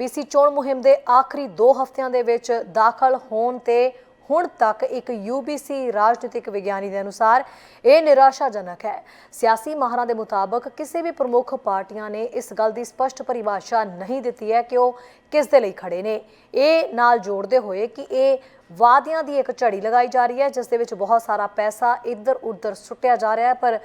BC ਚੋਣ ਮੁਹਿੰਮ ਦੇ ਆਖਰੀ 2 ਹਫ਼ਤਿਆਂ ਦੇ ਵਿੱਚ ਦਾਖਲ ਹੋਣ ਤੇ ਹੁਣ ਤੱਕ ਇੱਕ UBC ਰਾਜਨੀਤਿਕ ਵਿਗਿਆਨੀ ਦੇ ਅਨੁਸਾਰ ਇਹ ਨਿਰਾਸ਼ਾਜਨਕ ਹੈ। ਸਿਆਸੀ ਮਾਹਰਾਂ ਦੇ ਮੁਤਾਬਕ ਕਿਸੇ ਵੀ ਪ੍ਰਮੁੱਖ ਪਾਰਟੀਆਂ ਨੇ ਇਸ ਗੱਲ ਦੀ ਸਪਸ਼ਟ ਪਰਿਭਾਸ਼ਾ ਨਹੀਂ ਦਿੱਤੀ ਹੈ ਕਿ ਉਹ ਕਿਸ ਦੇ ਲਈ ਖੜੇ ਨੇ। ਇਹ ਨਾਲ ਜੋੜਦੇ ਹੋਏ ਕਿ ਇਹ ਵਾਅਦਿਆਂ ਦੀ ਇੱਕ ਝੜੀ ਲਗਾਈ ਜਾ ਰਹੀ ਹੈ, ਜਿਸ ਦੇ ਵਿੱਚ ਬਹੁਤ ਸਾਰਾ ਪੈਸਾ ਇੱਧਰ ਉੱਧਰ ਸੁੱਟਿਆ ਜਾ ਰਿਹਾ ਹੈ, ਪਰ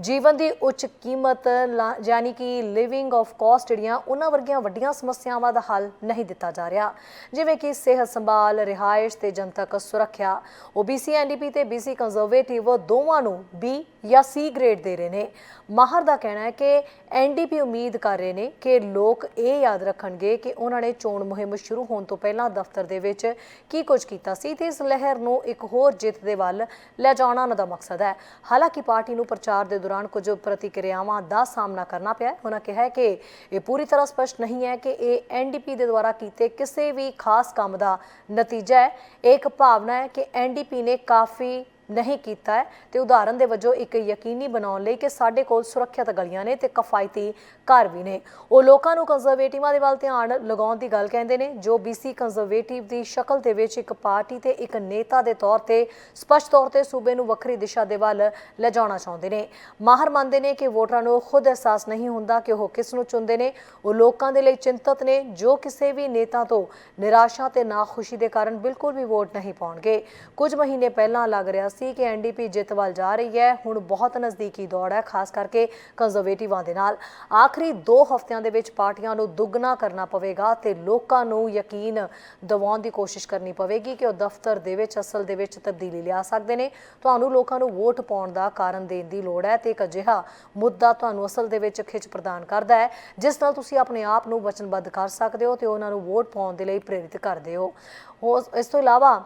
ਜੀਵਨ ਦੀ ਉੱਚ ਕੀਮਤ ਲਾ- ਯਾਨੀ ਕਿ ਲਿਵਿੰਗ ਆਫ ਕਾਸਟ ਜਿਹੜੀਆਂ, ਉਹਨਾਂ ਵਰਗੀਆਂ ਵੱਡੀਆਂ ਸਮੱਸਿਆਵਾਂ ਦਾ ਹੱਲ ਨਹੀਂ ਦਿੱਤਾ ਜਾ ਰਿਹਾ। ਜਿਵੇਂ ਕਿ ਸਿਹਤ ਸੰਭਾਲ, ਰਿਹਾਇਸ਼ ਤੇ ਜਨਤਕ ਸੁਰੱਖਿਆ। OBC ਐਨਡੀਪੀ ਤੇ BC ਕੰਜ਼ਰਵੇਟਿਵ ਦੋਵਾਂ ਨੂੰ ਬੀ ਜਾਂ ਸੀ ਗ੍ਰੇਡ ਦੇ ਰਹੇ ਨੇ। ਮਾਹਰ ਦਾ ਕਹਿਣਾ ਹੈ ਕਿ ਐਨਡੀਪੀ ਉਮੀਦ ਕਰ ਰਹੇ ਨੇ ਕਿ ਲੋਕ ਇਹ ਯਾਦ ਰੱਖਣਗੇ ਕਿ ਉਹਨਾਂ ਨੇ ਚੋਣ ਮੁਹਿੰਮ ਸ਼ੁਰੂ ਹੋਣ ਤੋਂ ਪਹਿਲਾਂ ਦਫ਼ਤਰ ਦੇ ਵਿੱਚ ਕੀ ਕੁਝ ਕੀਤਾ ਸੀ ਤੇ ਇਸ ਲਹਿਰ ਨੂੰ ਇੱਕ ਹੋਰ ਜਿੱਤ ਦੇ ਵੱਲ ਲੈ ਜਾਣਾ ਉਹਨਾਂ ਦਾ ਮਕਸਦ ਹੈ। ਹਾਲਾਂਕਿ ਪਾਰਟੀ ਨੂੰ ਪ੍ਰਚਾਰ ਦੇ ਦੌਰਾਨ ਕੁਝ ਪ੍ਰਤੀਕਿਰਿਆਵਾਂ ਦਾ ਸਾਹਮਣਾ ਕਰਨਾ ਪਿਆ ਉਹਨਾਂ ਕਿਹਾ ਕਿ ਇਹ ਪੂਰੀ ਤਰ੍ਹਾਂ ਸਪਸ਼ਟ ਨਹੀਂ ਹੈ ਕਿ ਇਹ ਐਨਡੀਪੀ ਦੇ ਦੁਆਰਾ ਕੀਤੇ ਕਿਸੇ ਵੀ ਖਾਸ ਕੰਮ ਦਾ ਨਤੀਜਾ ਹੈ। ਇਹ ਇੱਕ ਭਾਵਨਾ ਹੈ ਕਿ ਐਨਡੀਪੀ ਨੇ ਕਾਫੀ ਨਹੀਂ ਕੀਤਾ ਹੈ। ਤੇ ਉਦਾਹਰਨ ਦੇ ਵਜੋਂ ਇੱਕ ਯਕੀਨੀ ਬਣਾਉਣ ਲਈ ਕਿ ਸਾਡੇ ਕੋਲ ਸੁਰੱਖਿਅਤ ਗਲੀਆਂ ਨੇ ਤੇ ਕਿਫਾਇਤੀ ਘਰ ਵੀ ਨੇ। ਉਹ ਲੋਕਾਂ ਨੂੰ ਕੰਜ਼ਰਵੇਟਿਵਾਂ ਦੇ ਵੱਲ ਧਿਆਨ ਲਗਾਉਣ ਦੀ ਗੱਲ ਕਹਿੰਦੇ ਨੇ, ਜੋ BC ਕੰਜ਼ਰਵੇਟਿਵ ਦੀ ਸ਼ਕਲ ਦੇ ਵਿੱਚ ਇੱਕ ਪਾਰਟੀ ਤੇ ਇੱਕ ਨੇਤਾ ਦੇ ਤੌਰ ਤੇ ਸਪਸ਼ਟ ਤੌਰ ਤੇ ਸੂਬੇ ਨੂੰ ਵੱਖਰੀ ਦਿਸ਼ਾ ਦੇ ਵੱਲ ਲਿਜਾਉਣਾ ਚਾਹੁੰਦੇ ਨੇ। ਮਾਹਰ ਮੰਨਦੇ ਨੇ ਕਿ ਵੋਟਰਾਂ ਨੂੰ ਖੁਦ ਅਹਿਸਾਸ ਨਹੀਂ ਹੁੰਦਾ ਕਿ ਉਹ ਕਿਸ ਨੂੰ ਚੁਣਦੇ ਨੇ। ਉਹ ਲੋਕਾਂ ਦੇ ਲਈ ਚਿੰਤਤ ਨੇ, ਜੋ ਕਿਸੇ ਵੀ ਨੇਤਾ ਤੋਂ ਨਿਰਾਸ਼ਾ ਤੇ ਨਾਖੁਸ਼ੀ ਦੇ ਕਾਰਨ ਬਿਲਕੁਲ ਵੀ ਵੋਟ ਨਹੀਂ ਪਾਉਣਗੇ। ਕੁਝ ਮਹੀਨੇ ਪਹਿਲਾਂ ਲੱਗ ਰਿਹਾ ਸੀ ਕਿ ਐਨਡੀਪੀ ਜਿੱਤ ਵੱਲ ਜਾ ਰਹੀ ਹੈ। ਹੁਣ ਬਹੁਤ ਨਜ਼ਦੀਕੀ ਦੌੜ ਹੈ, ਖਾਸ ਕਰਕੇ ਕੰਜ਼ਰਵੇਟਿਵਾਂ ਦੇ ਨਾਲ। ਆਖਰੀ 2 ਹਫ਼ਤਿਆਂ ਦੇ ਵਿੱਚ ਪਾਰਟੀਆਂ ਨੂੰ ਦੁੱਗਣਾ ਕਰਨਾ ਪਵੇਗਾ ਤੇ ਲੋਕਾਂ ਨੂੰ ਯਕੀਨ ਦਿਵਾਉਣ ਦੀ ਕੋਸ਼ਿਸ਼ ਕਰਨੀ ਪਵੇਗੀ ਕਿ ਉਹ ਦਫ਼ਤਰ ਦੇ ਵਿੱਚ, ਅਸਲ ਦੇ ਵਿੱਚ ਤਬਦੀਲੀ ਲਿਆ ਸਕਦੇ ਨੇ। ਤੁਹਾਨੂੰ ਲੋਕਾਂ ਨੂੰ ਵੋਟ ਪਾਉਣ ਦਾ ਕਾਰਨ ਦੇਣ ਦੀ ਲੋੜ ਹੈ ਤੇ ਇੱਕ ਅਜਿਹਾ ਮੁੱਦਾ ਤੁਹਾਨੂੰ ਅਸਲ ਦੇ ਵਿੱਚ ਖਿੱਚ ਪ੍ਰਦਾਨ ਕਰਦਾ ਹੈ, ਜਿਸ ਨਾਲ ਤੁਸੀਂ ਆਪਣੇ ਆਪ ਨੂੰ ਵਚਨਬੱਧ ਕਰ ਸਕਦੇ ਹੋ ਤੇ ਉਹਨਾਂ ਨੂੰ ਵੋਟ ਪਾਉਣ ਦੇ ਲਈ ਪ੍ਰੇਰਿਤ ਕਰਦੇ ਹੋ- ਇਸ ਤੋਂ ਇਲਾਵਾ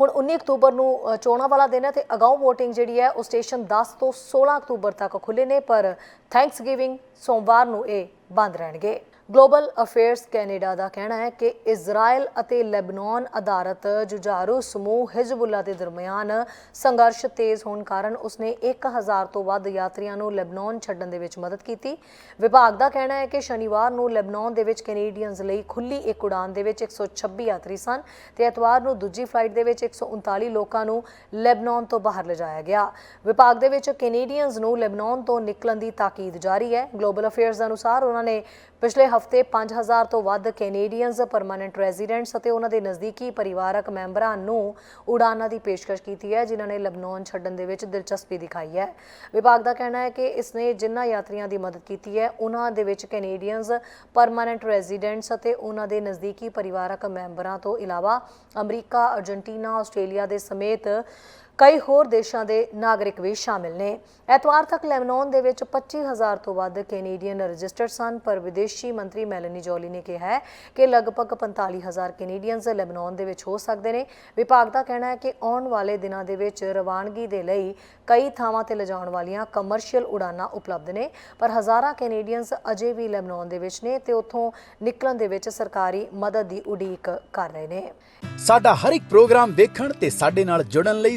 ਹੁਣ 19 ਅਕਤੂਬਰ ਨੂੰ ਚੋਣਾਂ ਵਾਲਾ ਦਿਨ ਹੈ ਤੇ ਅਗਾਊਂ VOTING ਜਿਹੜੀ ਹੈ, ਉਹ ਸਟੇਸ਼ਨ 10 ਤੋਂ 16 ਅਕਤੂਬਰ ਤੱਕ ਖੁੱਲੇ ਨੇ, ਪਰ ਥੈਂਕਸ ਗਿਵਿੰਗ ਸੋਮਵਾਰ ਨੂੰ ਇਹ ਬੰਦ ਰਹਿਣਗੇ। ਗਲੋਬਲ ਅਫੇਅਰਸ ਕੈਨੇਡਾ ਦਾ ਕਹਿਣਾ ਹੈ ਕਿ ਇਜ਼ਰਾਈਲ ਅਤੇ ਲੈਬਨਾਨ ਆਧਾਰਿਤ ਜੁਝਾਰੂ ਸਮੂਹ ਹਿਜ਼ਬੁੱਲਾ ਦੇ ਦਰਮਿਆਨ ਸੰਘਰਸ਼ ਤੇਜ਼ ਹੋਣ ਕਾਰਨ ਉਸਨੇ 1000 ਤੋਂ ਵੱਧ ਯਾਤਰੀਆਂ ਨੂੰ ਲੈਬਨਾਨ ਛੱਡਣ ਦੇ ਵਿੱਚ ਮਦਦ ਕੀਤੀ। ਵਿਭਾਗ ਦਾ ਕਹਿਣਾ ਹੈ ਕਿ ਸ਼ਨੀਵਾਰ ਨੂੰ ਲੈਬਨਾਨ ਦੇ ਵਿੱਚ ਕੈਨੇਡੀਅਨਜ਼ ਲਈ ਖੁੱਲੀ ਇੱਕ ਉਡਾਨ ਦੇ ਵਿੱਚ 126 ਯਾਤਰੀ ਸਨ ਤੇ ਐਤਵਾਰ ਨੂੰ ਦੂਜੀ ਫਲਾਈਟ ਦੇ ਵਿੱਚ 139 ਲੋਕਾਂ ਨੂੰ ਲੈਬਨਾਨ ਤੋਂ ਬਾਹਰ ਲਿਜਾਇਆ ਗਿਆ। ਵਿਭਾਗ ਦੇ ਵਿੱਚ ਕੈਨੇਡੀਅਨਜ਼ ਨੂੰ ਲੈਬਨਾਨ ਤੋਂ ਨਿਕਲਣ ਦੀ ਤਾਕੀਦ ਜਾਰੀ ਹੈ। ਗਲੋਬਲ ਅਫੇਅਰਸ ਅਨੁਸਾਰ ਉਹਨਾਂ ਨੇ ਪਿਛਲੇ ਹਫ਼ਤੇ 5000 ਤੋਂ ਵੱਧ ਕੈਨੇਡੀਅਨਜ਼ ਪਰਮਨੈਂਟ ਰੈਜ਼ੀਡੈਂਟਸ ਅਤੇ ਉਹਨਾਂ ਦੇ ਨਜ਼ਦੀਕੀ ਪਰਿਵਾਰਕ ਮੈਂਬਰਾਂ ਨੂੰ ਉਡਾਨਾਂ ਦੀ ਪੇਸ਼ਕਸ਼ ਕੀਤੀ ਹੈ, ਜਿਨ੍ਹਾਂ ਨੇ ਲਬਨਾਨ ਛੱਡਣ ਦੇ ਵਿੱਚ ਦਿਲਚਸਪੀ ਦਿਖਾਈ ਹੈ। ਵਿਭਾਗ ਦਾ ਕਹਿਣਾ ਹੈ ਕਿ ਇਸ ਨੇ ਜਿਨ੍ਹਾਂ ਯਾਤਰੀਆਂ ਦੀ ਮਦਦ ਕੀਤੀ ਹੈ, ਉਹਨਾਂ ਦੇ ਵਿੱਚ ਕੈਨੇਡੀਅਨਜ਼ ਪਰਮਨੈਂਟ ਰੈਜ਼ੀਡੈਂਟਸ ਅਤੇ ਉਹਨਾਂ ਦੇ ਨਜ਼ਦੀਕੀ ਪਰਿਵਾਰਕ ਮੈਂਬਰਾਂ ਤੋਂ ਇਲਾਵਾ ਅਮਰੀਕਾ, ਅਰਜਨਟੀਨਾ, ਆਸਟ੍ਰੇਲੀਆ ਦੇ ਸਮੇਤ ਕਈ ਹੋਰ ਦੇਸ਼ਾਂ ਦੇ ਨਾਗਰਿਕ ਵੀ ਸ਼ਾਮਿਲ ਨੇ। ਐਤਵਾਰ ਤੱਕ ਲੈਬਨਾਨ ਦੇ ਵਿੱਚ 25000 ਤੋਂ ਵੱਧ ਕੈਨੇਡੀਅਨ ਰਜਿਸਟਰਡ ਸਨ, ਪਰ ਵਿਦੇਸ਼ੀ ਮੰਤਰੀ ਮੈਲਨੀ ਜੋਲੀ ਨੇ ਕਿਹਾ ਹੈ ਕਿ ਲਗਭਗ 45000 ਕੈਨੇਡੀਅਨਸ ਲੈਬਨਾਨ ਦੇ ਵਿੱਚ ਹੋ ਸਕਦੇ ਨੇ। ਵਿਭਾਗ ਦਾ ਕਹਿਣਾ ਹੈ ਕਿ ਆਉਣ ਵਾਲੇ ਦਿਨਾਂ ਦੇ ਵਿੱਚ ਰਵਾਨਗੀ ਦੇ ਲਈ ਕਈ ਥਾਵਾਂ ਤੇ ਲਿਜਾਣ ਵਾਲੀਆਂ ਕਮਰਸ਼ੀਅਲ ਉਡਾਨਾਂ ਉਪਲਬਧ ਨੇ, ਪਰ ਹਜ਼ਾਰਾਂ ਕੈਨੇਡੀਅਨਸ ਅਜੇ ਵੀ ਲੈਬਨਾਨ ਦੇ ਵਿੱਚ ਨੇ ਤੇ ਉੱਥੋਂ ਨਿਕਲਣ ਦੇ ਵਿੱਚ ਸਰਕਾਰੀ ਮਦਦ ਦੀ ਉਡੀਕ ਕਰ ਰਹੇ ਨੇ। ਸਾਡਾ ਹਰ ਇੱਕ ਪ੍ਰੋਗਰਾਮ ਦੇਖਣ ਤੇ ਸਾਡੇ ਨਾਲ ਜੁੜਨ ਲਈ